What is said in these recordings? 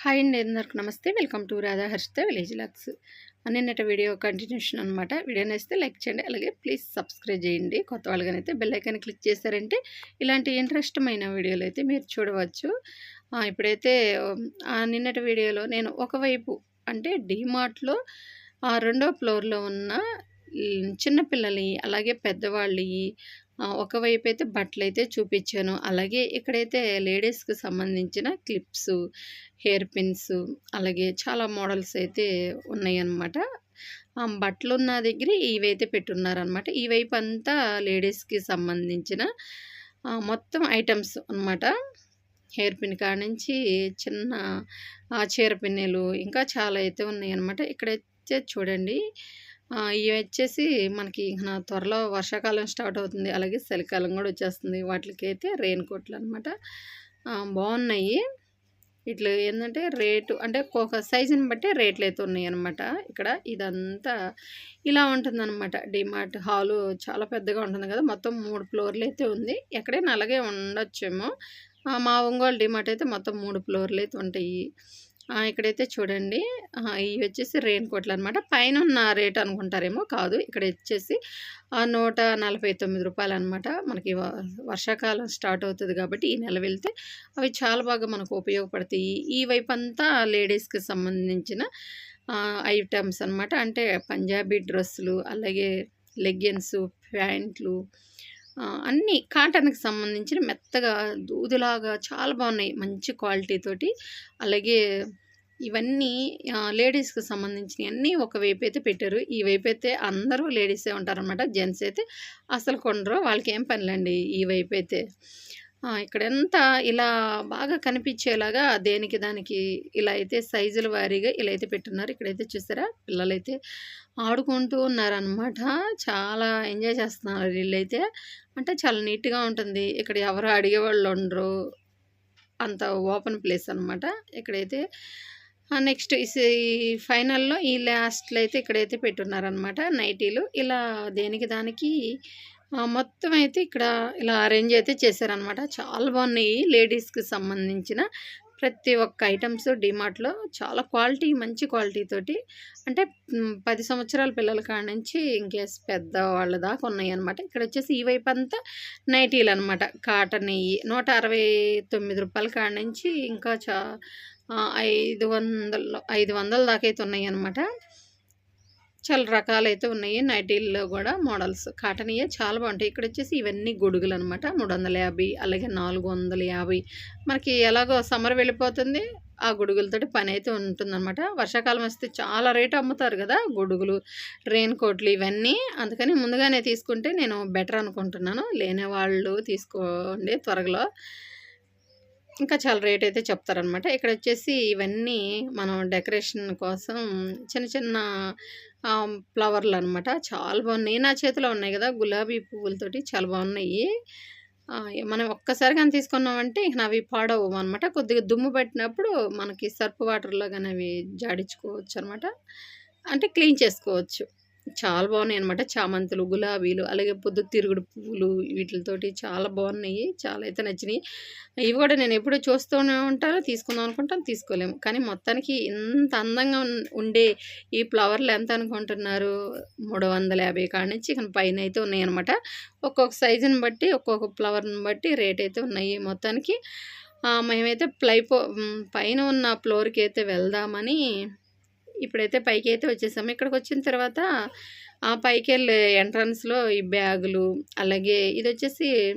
Hi అండి అందరికి నమస్తే. Welcome to Radha Harshitha village vlogs. నిన్నటి వీడియో కంటిన్యూషన్ అనమాట వీడియో నేస్తే లైక్ చేయండి అలాగే ప్లీజ్ సబ్స్క్రైబ్ చేయండి. కొత్త వాళ్ళగానైతే బెల్ ఐకాన్ క్లిక్ చేశారంటే ఇలాంటి ఇంట్రెస్టమైన వీడియోలు అయితే మీరు చూడవచ్చు. ఇప్పుడైతే ఆ, నిన్నటి వీడియోలో నేను ఒకవైపు అంటే డీమార్ట్లో ఆ రెండో ఫ్లోర్లో ఉన్న చిన్నపిల్లలవి అలాగే పెద్దవాళ్ళవి ఒకవైపు అయితే బట్టలు అయితే చూపించాను. అలాగే ఇక్కడైతే లేడీస్కి సంబంధించిన క్లిప్స్ హెయిర్ పిన్స్ అలాగే చాలా మోడల్స్ అయితే ఉన్నాయన్నమాట. బట్టలు ఉన్న దగ్గర ఇవైతే పెట్టున్నారనమాట ఈ వైపు అంతా లేడీస్కి సంబంధించిన మొత్తం ఐటమ్స్ అన్నమాట. హెయిర్ పిన్ కాడ నుంచి చిన్న చీర పిన్నెలు ఇంకా చాలా అయితే ఉన్నాయన్నమాట. ఇక్కడైతే చూడండి. ఇవి వచ్చేసి మనకి నా త్వరలో వర్షాకాలం స్టార్ట్ అవుతుంది. అలాగే చలికాలం కూడా వచ్చేస్తుంది. వాటికి అయితే రెయిన్ కోట్లు అనమాట బాగున్నాయి. ఇట్లా ఏంటంటే రేటు అంటే ఒక సైజుని బట్టి రేట్లు అయితే ఉన్నాయి అనమాట ఇక్కడ ఇదంతా ఇలా ఉంటుందన్నమాట. డిమార్ట్ హాలు చాలా పెద్దగా ఉంటుంది కదా. మొత్తం మూడు ఫ్లోర్లు అయితే ఉంది. ఎక్కడైనా అలాగే ఉండొచ్చేమో. మా ఒంగోలు డిమార్ట్ అయితే మొత్తం మూడు ఫ్లోర్లు అయితే ఉంటాయి. ఇక్కడైతే చూడండి. ఇవి వచ్చేసి రెయిన్ కోట్లు అనమాట పైన ఉన్న రేట్ అనుకుంటారేమో కాదు. ఇక్కడ వచ్చేసి ఆ, నూట నలభై తొమ్మిది రూపాయలు అనమాట మనకి వ- వర్షాకాలం స్టార్ట్ అవుతుంది కాబట్టి ఈ నెల వెళ్తే అవి చాలా బాగా మనకు ఉపయోగపడతాయి. ఈ వైపు అంతా లేడీస్కి సంబంధించిన ఐటమ్స్ అనమాట అంటే పంజాబీ డ్రెస్సులు అలాగే లెగ్గిన్స్ ప్యాంట్లు అన్నీ కాటన్కి సంబంధించిన మెత్తగా దూదిలాగా చాలా బాగున్నాయి. మంచి క్వాలిటీ తోటి. అలాగే ఇవన్నీ లేడీస్కి సంబంధించినవి అన్నీ ఒకవైపు అయితే పెట్టారు. ఈ వైపు అయితే అందరూ లేడీసే ఉంటారనమాట జెంట్స్ అయితే అసలు కొనరు. వాళ్ళకి ఏం పనులండి ఈ వైపు అయితే. ఇక్కడంతా ఇలా బాగా కనిపించేలాగా దేనికి దానికి ఇలా అయితే సైజుల వారీగా ఇలా అయితే పెట్టున్నారు. ఇక్కడైతే చూసారా? పిల్లలైతే ఆడుకుంటూ ఉన్నారనమాట చాలా ఎంజాయ్ చేస్తున్నారు వీళ్ళైతే. అంటే చాలా నీట్గా ఉంటుంది. ఇక్కడ ఎవరు అడిగేవాళ్ళు ఉండరు. అంత ఓపెన్ ప్లేస్ అనమాట ఇక్కడైతే నెక్స్ట్ ఈ ఫైనల్లో ఈ లాస్ట్లో అయితే ఇక్కడైతే పెట్టున్నారనమాట నైటీలు. ఇలా దేనికి దానికి మొత్తం అయితే ఇక్కడ ఇలా అరేంజ్ అయితే చేశారనమాట చాలా బాగున్నాయి లేడీస్కి సంబంధించిన ప్రతి ఒక్క ఐటమ్స్ డిమార్ట్లో. చాలా క్వాలిటీ మంచి క్వాలిటీ తోటి. అంటే పది సంవత్సరాల పిల్లల కాడ నుంచి ఇంకేస్ పెద్ద వాళ్ళ దాకా ఉన్నాయి అనమాట ఇక్కడ వచ్చేసి ఈ వైపు అంతా నైటీలు అనమాట కాటన్ నూట అరవై తొమ్మిది రూపాయల కాడ నుంచి ఇంకా చా ఐదు వందల ఐదు వందల దాకా అయితే ఉన్నాయి అనమాట చాలా రకాలైతే ఉన్నాయి. నైటీల్లో కూడా మోడల్స్. కాటన్యే చాలా బాగుంటాయి. ఇక్కడ వచ్చేసి ఇవన్నీ గొడుగులు అనమాట మూడు వందల యాభై అలాగే నాలుగు వందల యాభై. మనకి ఎలాగో సమ్మర్ వెళ్ళిపోతుంది. ఆ గొడుగులతోటి పని అయితే ఉంటుందన్నమాట వర్షాకాలం వస్తే చాలా రేటు అమ్ముతారు కదా గొడుగులు రెయిన్ కోట్లు ఇవన్నీ. అందుకని ముందుగానే తీసుకుంటే నేను బెటర్ అనుకుంటున్నాను. లేని వాళ్ళు తీసుకోండి త్వరలో. ఇంకా చాలా రేట్ అయితే చెప్తారనమాట. ఇక్కడ వచ్చేసి ఇవన్నీ మనం డెకరేషన్ కోసం చిన్న చిన్న ఫ్లవర్లు అనమాట. చాలా బాగున్నాయి. నా చేతిలో ఉన్నాయి కదా గులాబీ పువ్వులతోటి చాలా బాగున్నాయి. మనం ఒక్కసారిగా తీసుకున్నామంటే ఇక అవి పాడవు అనమాట. కొద్దిగా దుమ్ము పట్టినప్పుడు మనకి సర్ఫ్ వాటర్లో కానీ అవి జాడించుకోవచ్చు అనమాట. అంటే క్లీన్ చేసుకోవచ్చు. చాలా బాగున్నాయి అనమాట చామంతులు గులాబీలు అలాగే పొద్దు తిరుగుడు పువ్వులు వీటితోటి చాలా బాగున్నాయి. చాలా అయితే నచ్చినాయి. ఇవి కూడా నేను ఎప్పుడూ చూస్తూనే ఉంటాను తీసుకుందాం అనుకుంటాను తీసుకోలేము. కానీ మొత్తానికి ఇంత అందంగా ఉండే ఈ ఫ్లవర్లు ఎంత అనుకుంటున్నారు మూడు వందల యాభై కాడ నుంచి ఇక పైన అయితే ఉన్నాయి అనమాట ఒక్కొక్క సైజుని బట్టి ఒక్కొక్క ఫ్లవర్ని బట్టి రేట్ అయితే ఉన్నాయి. మొత్తానికి మేమైతే ప్లైపో పైన ఉన్న ఫ్లోర్కి అయితే వెళ్దామని ఇప్పుడైతే పైకి అయితే వచ్చేసాము ఇక్కడికి వచ్చిన తర్వాత ఆ పైకి వెళ్ళే ఎంట్రన్స్లో ఈ బ్యాగులు అలాగే ఇది వచ్చేసి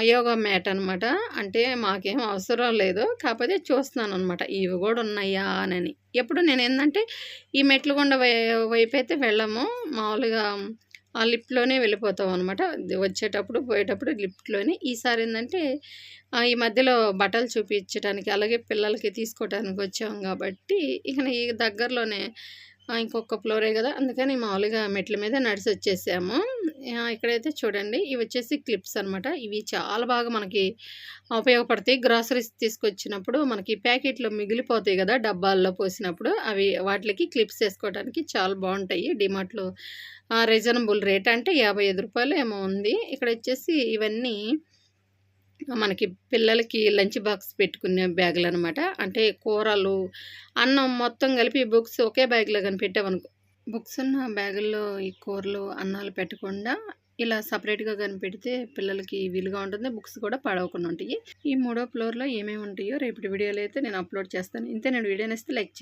యోగా మ్యాట్ అనమాట అంటే మాకేం అవసరం లేదు. కాకపోతే చూస్తున్నాను అనమాట ఇవి కూడా ఉన్నాయా అని. ఎప్పుడు నేను ఏంటంటే ఈ మెట్లు గుండా వై- వైపు అయితే వెళ్ళము. మామూలుగా ఆ లిఫ్ట్లోనే వెళ్ళిపోతాం అనమాట వచ్చేటప్పుడు పోయేటప్పుడు లిఫ్ట్లోనే. ఈసారి ఏంటంటే ఈ మధ్యలో బట్టలు చూపించడానికి అలాగే పిల్లలకి తీసుకోవడానికి వచ్చాం కాబట్టి ఇక ఈ దగ్గరలోనే ఇంకొక ఫ్లోరే కదా. అందుకని మామూలుగా మెట్ల మీద నడిచి వచ్చేసాము. ఇక్కడైతే చూడండి ఇవి వచ్చేసి క్లిప్స్ అనమాట ఇవి చాలా బాగా మనకి ఉపయోగపడతాయి. గ్రాసరీస్ తీసుకొచ్చినప్పుడు మనకి ప్యాకెట్లో మిగిలిపోతాయి కదా డబ్బాల్లో పోసినప్పుడు. అవి వాటికి క్లిప్స్ వేసుకోవడానికి చాలా బాగుంటాయి. డిమార్ట్లో రీజనబుల్ రేట్ అంటే యాభై ఐదు రూపాయలు ఏమో ఉంది. ఇక్కడ వచ్చేసి ఇవన్నీ మనకి పిల్లలకి లంచ్ బాక్స్ పెట్టుకునే బ్యాగులు అనమాట అంటే కూరలు అన్నం మొత్తం కలిపి బుక్స్ ఒకే బ్యాగ్లో కానీ పెట్టామనుకో బుక్స్ ఉన్న బ్యాగుల్లో ఈ కూరలు అన్నాలు పెట్టకుండా ఇలా సపరేట్గా కనిపెడితే పిల్లలకి వీలుగా ఉంటుంది. బుక్స్ కూడా పడవకుండా ఉంటాయి. ఈ మూడో ఫ్లోర్లో ఏమేమి ఉంటాయో రేపటి వీడియోలో అయితే నేను అప్లోడ్ చేస్తాను. ఇంతే నేను వీడియోనేస్తే లైక్ చేయండి.